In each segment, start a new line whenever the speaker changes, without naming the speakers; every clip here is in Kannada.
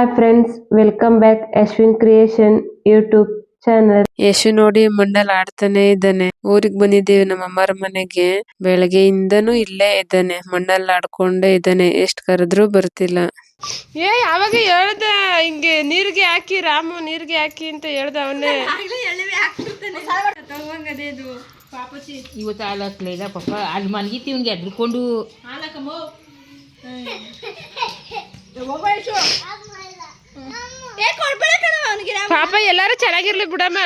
Hi friends welcome back Yashwin creation YouTube channel
Yashu ನೋಡಿ ಮಂಡಲ್ ಆಡ್ತಾನೆ ಇದ್ದಾನೆ. ಊರಿಗೆ ಬಂದಿದ್ದೀವಿ ನಮ್ಮ ಅಮ್ಮರ ಮನೆಗೆ. ಬೆಳಗ್ಗೆಯಿಂದನೂ ಇಲ್ಲೇ ಇದ್ದಾನೆ. ಮಣ್ಣಲ್ಲಿ ಆಡ್ಕೊಂಡೇ ಇದ್ದಾನೆ. ಎಷ್ಟ್ ಕರೆದ್ರೂ ಬರ್ತಿಲ್ಲ.
ಏ ಯಾವಾಗ ಹೇಳ್ದ ಹಿಂಗೆ ನೀರಿಗೆ ಹಾಕಿ ರಾಮು ನೀರಿಗೆ ಹಾಕಿ ಅಂತ ಹೇಳ್ದ ಅವನೇ.
ಇವತ್ತು ಹಾಲು ಹಾಕ್ಲಿಲ್ಲ ಪಾಪ. ಅಲ್ಲಿ ಮಲಗಿತ್ತು ಇವ್ನಿಗೆ ಎದ್ರುಕೊಂಡು
ಪಾಪ ಎಲ್ಲಾರು ಚೆನ್ನಾಗಿರ್ಲಿ ಬಿಡಮ್ಮ.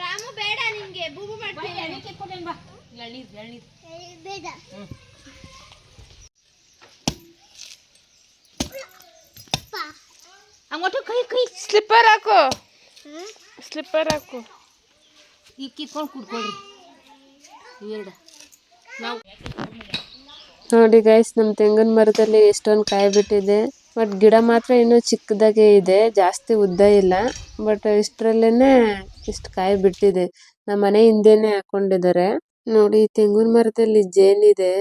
ರಾಮು ಬೇಡ ನಿನ್ಗೆ ಬೂಬು ಮಾಡ್ತೀನಿ. ಬೇಡ
ಹಂಗೊಟ್ಟು ಕೈ ಕೈ.
ಸ್ಲಿಪ್ಪರ್ ಹಾಕು. ಸ್ಲಿಪ್ಪರ್ ಹಾಕು.
ಈಗ ಕಿತ್ಕೊಂಡು ಕುಡ್ಕೊಳ್ರಿ. ಇವೆರಡು ನಾವು
ನೋಡಿ ಗೈಸ್ ನಮ್ಮ ತೆಂಗಿನ ಮರದಲ್ಲಿ ಎಷ್ಟೊಂದು ಕಾಯಿ ಬಿಟ್ಟಿದೆ. ಬಟ್ ಗಿಡ ಮಾತ್ರ ಇನ್ನು ಚಿಕ್ಕದಾಗೆ ಇದೆ, ಜಾಸ್ತಿ ಉದ್ದ ಇಲ್ಲ. ಬಟ್ ಇಷ್ಟರಲ್ಲೇನೆ ಇಷ್ಟು ಕಾಯಿ ಬಿಟ್ಟಿದೆ. ನಮ್ಮ ಮನೆ ಹಿಂದೆನೆ ಹಾಕೊಂಡಿದ್ದಾರೆ ನೋಡಿ ತೆಂಗಿನ ಮರದಲ್ಲಿ ಜೇನಿದೆ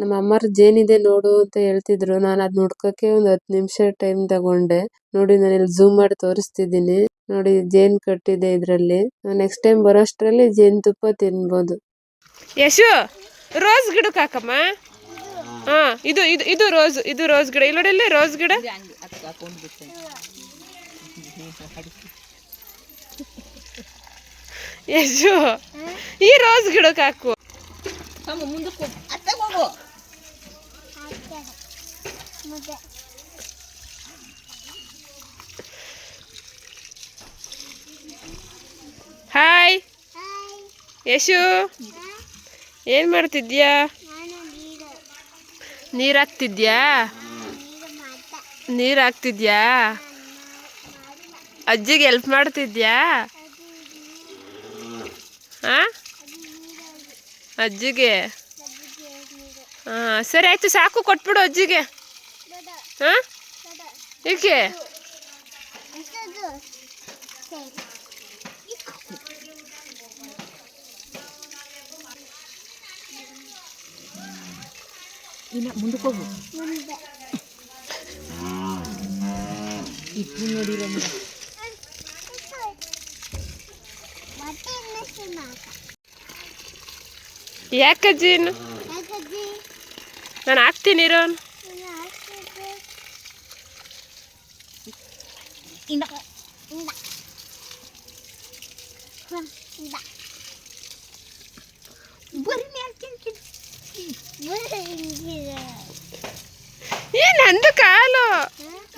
ನಮ್ಮ ಅಮ್ಮರ್ ಜೇನಿದೆ ನೋಡು ಅಂತ ಹೇಳ್ತಿದ್ರು. ನಾನು ಅದ್ ನೋಡ್ಕೋಕೆ ಒಂದ್ ಹತ್ತು ನಿಮಿಷ ಟೈಮ್ ತಗೊಂಡೆ. ನೋಡಿ, ನಾನು ಇಲ್ಲಿ ಝೂಮ್ ಮಾಡಿ ತೋರಿಸ್ತಿದೀನಿ ನೋಡಿ, ಜೇನ್ ಕಟ್ಟಿದೆ ಇದ್ರಲ್ಲಿ. ನೆಕ್ಸ್ಟ್ ಟೈಮ್ ಬರೋಷ್ಟರಲ್ಲಿ ಜೇನ್ ತುಪ್ಪ ತಿನ್ಬೋದು.
ಯಶು, ರೋಸ್ ಗಿಡಕ್ಕೆ ಹಾಕಮ್ಮ. ಹಾ ಇದು ಇದು ಇದು ರೋಸ್ ಇದು ರೋಸ್ ಗಿಡ. ಇಲ್ಲ ನೋಡಿ ರೋಸ್ ಗಿಡ? ಯಶು ಈ ರೋಸ್ ಗಿಡಕ್ಕೆ ಹಾಕು. ಹಾಯ್.
ಹಾಯ್.
ಯಶು ಏನ್ ಮಾಡ್ತಿದ್ಯಾ?
ನೀರ್
ಹಾಕ್ತಿದ್ಯಾ?
ನೀರು
ಹಾಕ್ತಿದ್ಯಾ? ಅಜ್ಜಿಗೆ ಹೆಲ್ಪ್ ಮಾಡ್ತಿದ್ಯಾ? ಹಾಂ ಅಜ್ಜಿಗೆ? ಹಾಂ ಸರಿ ಆಯಿತು, ಸಾಕು, ಕೊಟ್ಬಿಡು ಅಜ್ಜಿಗೆ. ಹಾಂ ಏಕೆ?
ಇನ್ನ ಮುಂದಕ್ಕೆ ಹೋಗು. ಇಟ್ಟು ನೋಡಿರ
ಯಾಕಜ್ಜಿ ನಾನು ಹಾಕ್ತೀನಿ ಇರೋ
ಇನ್ನು.
ಇನ್ನ
ಇಂದ ಹ್ಮ್, ಇಂದ
ಬರೀ
ಹಿಂಗಿದೆ.
ಏ ನಂದು ಕಾಲು.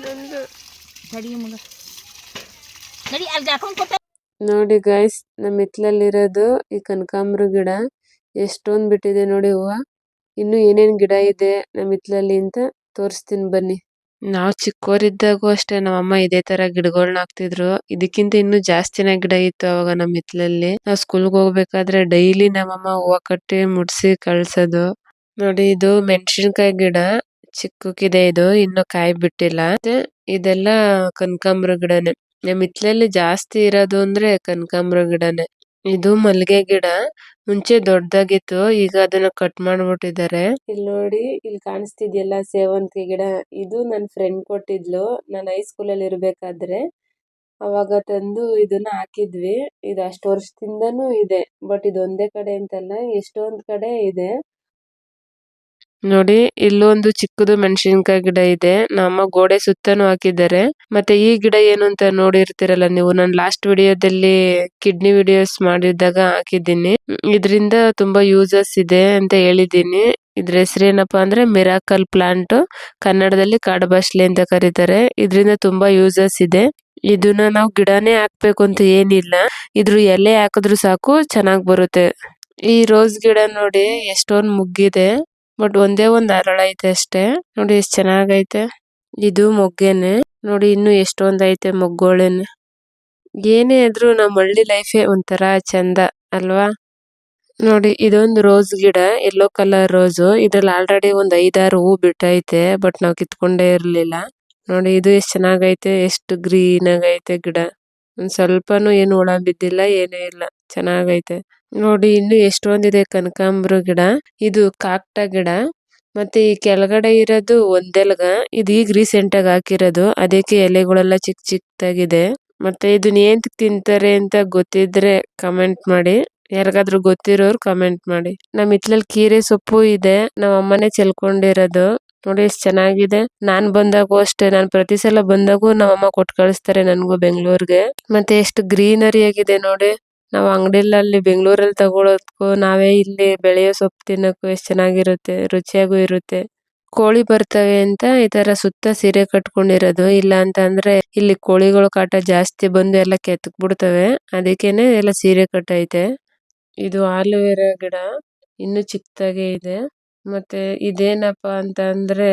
ನಂದು.
ತಡಿ ಮಗ. ನಡಿ ಅಲ್ಲಿ ಹಾಕೊಂಡು ಕೊಟ್ಟ.
ನೋಡಿ ಗೈಸ್ ನಮ್ಮ ಹಿತ್ಲಲ್ಲಿರೋದು ಈ ಕನಕಾಂಬ್ರ ಗಿಡ. ಎಷ್ಟೊಂದು ಬಿಟ್ಟಿದೆ ನೋಡಿ ಹೂವು. ಇನ್ನು ಏನೇನ್ ಗಿಡ ಇದೆ ನಮ್ಮ ಹಿತ್ಲಲ್ಲಿ ಅಂತ ತೋರಿಸ್ತೀನಿ ಬನ್ನಿ. ನಾವ್ ಚಿಕ್ಕೋರಿದ್ದಾಗೂ ಅಷ್ಟೇ, ನಮ್ಮಮ್ಮ ಇದೆ ತರ ಗಿಡಗಳನ್ನ ಹಾಕ್ತಿದ್ರು. ಇದಕ್ಕಿಂತ ಇನ್ನು ಜಾಸ್ತಿನೇ ಗಿಡ ಇತ್ತು ಅವಾಗ ನಮ್ ನಾವು ಸ್ಕೂಲ್ಗೆ ಹೋಗ್ಬೇಕಾದ್ರೆ ಡೈಲಿ ನಮ್ಮಮ್ಮ ಹೂವ ಕಟ್ಟಿ ಮುಡ್ಸಿ ಕಳ್ಸೋದು. ನೋಡಿ, ಇದು ಮೆಣಸಿನಕಾಯಿ ಗಿಡ. ಚಿಕ್ಕಕ್ಕಿದೆ ಇದು, ಇನ್ನು ಕಾಯಿ ಬಿಟ್ಟಿಲ್ಲ. ಇದೆಲ್ಲ ಕನಕಾಂಬರ ಗಿಡನೇ. ನಮ್ ಹಿತ್ತಲಲ್ಲಿ ಜಾಸ್ತಿ ಇರೋದು ಅಂದ್ರೆ ಕನಕಾಂಬರ ಗಿಡನೇ. ಇದು ಮಲ್ಲಿಗೆ ಗಿಡ. ಮುಂಚೆ ದೊಡ್ಡದಾಗಿತ್ತು, ಈಗ ಅದನ್ನ ಕಟ್ ಮಾಡ್ಬಿಟ್ಟಿದ್ದಾರೆ. ಇಲ್ ನೋಡಿ, ಇಲ್ ಕಾಣಿಸ್ತಿದ್ಯಲ್ಲ ಸೇವಂತಿಗೆ ಗಿಡ. ಇದು ನನ್ ಫ್ರೆಂಡ್ ಕೊಟ್ಟಿದ್ಲು. ನಾನ್ ಹೈ ಸ್ಕೂಲ್ ಅಲ್ಲಿ ಇರ್ಬೇಕಾದ್ರೆ. ಅವಾಗ ತಂದು ಇದನ್ನ ಹಾಕಿದ್ವಿ. ಇದು ಅಷ್ಟು ವರ್ಷದಿಂದಾನೂ ಇದೆ. ಬಟ್ ಇದು ಒಂದೇ ಕಡೆ ಅಂತಲ್ಲ, ಎಷ್ಟೊಂದ್ ಕಡೆ ಇದೆ. ನೋಡಿ, ಇಲ್ಲೊಂದು ಚಿಕ್ಕದು ಮೆಣಸಿನಕಾಯಿ ಗಿಡ ಇದೆ. ನಮ್ಮ ಗೋಡೆ ಸುತ್ತನು ಹಾಕಿದ್ದಾರೆ. ಮತ್ತೆ ಈ ಗಿಡ ಏನು ಅಂತ ನೋಡಿರ್ತೀರಲ್ಲ ನೀವು? ನಾನು ಲಾಸ್ಟ್ ವಿಡಿಯೋದಲ್ಲಿ ಕಿಡ್ನಿ ವಿಡಿಯೋಸ್ ಮಾಡಿದಾಗ ಹಾಕಿದ್ದೀನಿ. ಇದರಿಂದ ತುಂಬಾ ಯೂಸಸ್ ಇದೆ ಅಂತ ಹೇಳಿದ್ದೀನಿ. ಇದ್ರ ಹೆಸರೇನಪ್ಪಾ ಅಂದ್ರೆ ಮಿರಾಕಲ್ ಪ್ಲಾಂಟ್ ಕನ್ನಡದಲ್ಲಿ ಕಾಡಬಾಶ್ಲೆ ಅಂತ ಕರೀತಾರೆ. ಇದರಿಂದ ತುಂಬಾ ಯೂಸಸ್ ಇದೆ. ಇದನ್ನ ನಾವು ಗಿಡನೇ ಹಾಕ್ಬೇಕು ಅಂತ ಏನಿಲ್ಲ. ಇದ್ರ ಎಲೆ ಹಾಕಿದ್ರು ಸಾಕು, ಚೆನ್ನಾಗ್ ಬರುತ್ತೆ. ಈ ರೋಸ್ ಗಿಡ ನೋಡಿ, ಎಷ್ಟೊಂದ್ ಮುಗ್ಗಿದೆ. ಬಟ್ ಒಂದೇ ಒಂದ್ ಅರಳೈತೆ ಅಷ್ಟೇ. ನೋಡಿ ಎಷ್ಟ್ ಚೆನ್ನಾಗೈತೆ. ಇದು ಮೊಗ್ಗೇನೆ. ನೋಡಿ ಇನ್ನು ಎಷ್ಟೊಂದ್ ಐತೆ ಮೊಗ್ಗುಗಳೇನೆ ಏನೇ ಆದ್ರೂ ನಮ್ಮ ಹಳ್ಳಿ ಏ ಒಂಥರ ಚಂದ, ಅಲ್ವಾ? ನೋಡಿ ಇದೊಂದು ರೋಸ್ ಗಿಡ ಯೆಲ್ಲೋ ಕಲರ್ ರೋಸ್ ಇದ್ರಲ್ಲಿ ಆಲ್ರೆಡಿ ಒಂದ್ ಐದಾರು ಹೂ ಬಿಟ್ಟೈತೆ ಬಟ್ ನಾವ್ ಕಿತ್ಕೊಂಡೇ ಇರ್ಲಿಲ್ಲ. ನೋಡಿ ಇದು ಎಷ್ಟ್ ಚೆನ್ನಾಗೈತೆ, ಎಷ್ಟು ಗ್ರೀನ್ ಆಗೈತೆ ಗಿಡ. ಒಂದ್ ಸ್ವಲ್ಪನು ಏನು ಹುಳ ಬಿದ್ದಿಲ್ಲ, ಏನೇ ಇಲ್ಲ. ಚೆನ್ನಾಗೈತೆ. ನೋಡಿ, ಇನ್ನು ಎಷ್ಟೊಂದಿದೆ ಕನಕಾಂಬರ ಗಿಡ. ಇದು ಕಾಕ್ಟ ಗಿಡ. ಮತ್ತೆ ಈ ಕೆಳಗಡೆ ಇರೋದು ಒಂದೆಲಗ. ಇದು ಈಗ ರೀಸೆಂಟ್ ಆಗಿ ಹಾಕಿರೋದು. ಅದಕ್ಕೆ ಎಲೆಗಳೆಲ್ಲ ಚಿಕ್ಕ ಚಿಕ್ಕದಾಗಿದೆ ಮತ್ತೆ ಇದನ್ನ ಏನ್ ತಿಂತಾರೆ ಅಂತ ಗೊತ್ತಿದ್ರೆ ಕಮೆಂಟ್ ಮಾಡಿ. ಯಾರಿಗಾದ್ರೂ ಗೊತ್ತಿರೋರು ಕಮೆಂಟ್ ಮಾಡಿ. ನಮ್ಮ ಹಿತ್ಲಲ್ಲಿ ಕೀರೆ ಸೊಪ್ಪು ಇದೆ. ನಮ್ಮ ಅಮ್ಮನೇ ಚೆಲ್ಕೊಂಡಿರೋದು. ನೋಡಿ, ಎಷ್ಟ್ ಚೆನ್ನಾಗಿದೆ. ನಾನ್ ಬಂದಾಗೂ ಅಷ್ಟೇ. ನಾನ್ ಪ್ರತಿ ಸಲ ಬಂದಾಗೂ ನಮ್ಮ ಅಮ್ಮ ಕೊಟ್ಟು ಕಳಿಸ್ತಾರೆ ನನ್ಗೂ ಬೆಂಗಳೂರಿಗೆ ಮತ್ತೆ ಎಷ್ಟು ಗ್ರೀನರಿ ಆಗಿದೆ ನೋಡಿ. ನಾವ್ ಅಂಗಡಿಲಲ್ಲಿ ಬೆಂಗಳೂರಲ್ಲಿ ತಗೋಳೋದಕ್ಕೂ ನಾವೇ ಇಲ್ಲಿ ಬೆಳೆಯೋ ಸೊಪ್ಪು ತಿನ್ನೋಕ್ಕೂ ಎಷ್ಟು ಚೆನ್ನಾಗಿರುತ್ತೆ, ರುಚಿಯಾಗೂ ಇರುತ್ತೆ. ಕೋಳಿ ಬರ್ತವೆ ಅಂತ ಈ ತರ ಸುತ್ತ ಸೀರೆ ಕಟ್ಕೊಂಡಿರೋದು, ಇಲ್ಲ ಅಂತ ಅಂದ್ರೆ ಇಲ್ಲಿ ಕೋಳಿಗಳು ಕಾಟ ಜಾಸ್ತಿ ಬಂದು ಎಲ್ಲ ಕೆತ್ತಕ್ ಬಿಡ್ತವೆ ಅದಕ್ಕೇನೆ ಎಲ್ಲ ಸೀರೆ ಕಟ್ಟೈತೆ. ಇದು ಆಲೋವೆರಾ ಗಿಡ, ಇನ್ನು ಚಿಕ್ಕದಾಗೆ ಇದೆ. ಮತ್ತೆ ಇದೇನಪ್ಪಾ ಅಂತ ಅಂದ್ರೆ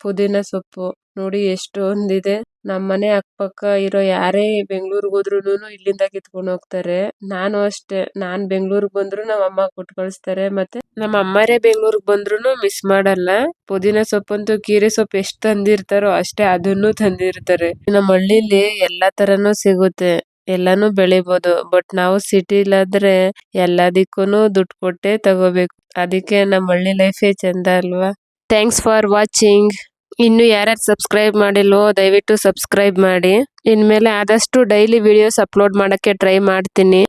ಪುದೀನ ಸೊಪ್ಪು. ನೋಡಿ ಎಷ್ಟೊಂದಿದೆ. ನಮ್ಮನೆ ಅಕ್ಕಪಕ್ಕ ಇರೋ ಯಾರೇ ಬೆಂಗಳೂರಿಗೆ ಹೋದ್ರುನು ಇಲ್ಲಿಂದ ಕಿತ್ಕೊಂಡ್ ಹೋಗ್ತಾರೆ. ನಾನು ಅಷ್ಟೇ. ನಾನ್ ಬೆಂಗಳೂರಿಗೆ ಬಂದ್ರು ನಮ್ಮ ಅಮ್ಮ ಕೊಟ್ಟು ಕಳಿಸ್ತಾರೆ ಮತ್ತೆ ನಮ್ಮ ಅಮ್ಮರೇ ಬೆಂಗಳೂರಿಗೆ ಬಂದ್ರುನು ಮಿಸ್ ಮಾಡಲ್ಲ. ಪುದೀನ ಸೊಪ್ಪಂತೂ ಕೀರೆ ಸೊಪ್ಪು ಎಷ್ಟ್ ತಂದಿರ್ತಾರೋ ಅಷ್ಟೇ ಅದನ್ನು ತಂದಿರ್ತಾರೆ. ನಮ್ ಹಳ್ಳಿಲಿ ಎಲ್ಲಾ ತರನು ಸಿಗುತ್ತೆ. ಎಲ್ಲಾನು ಬೆಳಿಬೋದು. ಬಟ್ ನಾವು ಸಿಟಿಲಾದ್ರೆ ಎಲ್ಲದಕ್ಕೂನು ದುಡ್ಡು ಕೊಟ್ಟೆ ತಗೋಬೇಕು. ಅದಕ್ಕೆ ನಮ್ ಹಳ್ಳಿ ಲೈಫೇ ಚಂದ ಅಲ್ವಾ? ಥ್ಯಾಂಕ್ಸ್ ಫಾರ್ ವಾಚಿಂಗ್ ಇನ್ನು ಯಾರ್ಯಾರು ಸಬ್ಸ್ಕ್ರೈಬ್ ಮಾಡಿಲ್ವೋ, ದಯವಿಟ್ಟು ಸಬ್ಸ್ಕ್ರೈಬ್ ಮಾಡಿ. ಇನ್ಮೇಲೆ ಆದಷ್ಟು ಡೈಲಿ ವಿಡಿಯೋಸ್ ಅಪ್ಲೋಡ್ ಮಾಡಕ್ಕೆ ಟ್ರೈ ಮಾಡ್ತೀನಿ.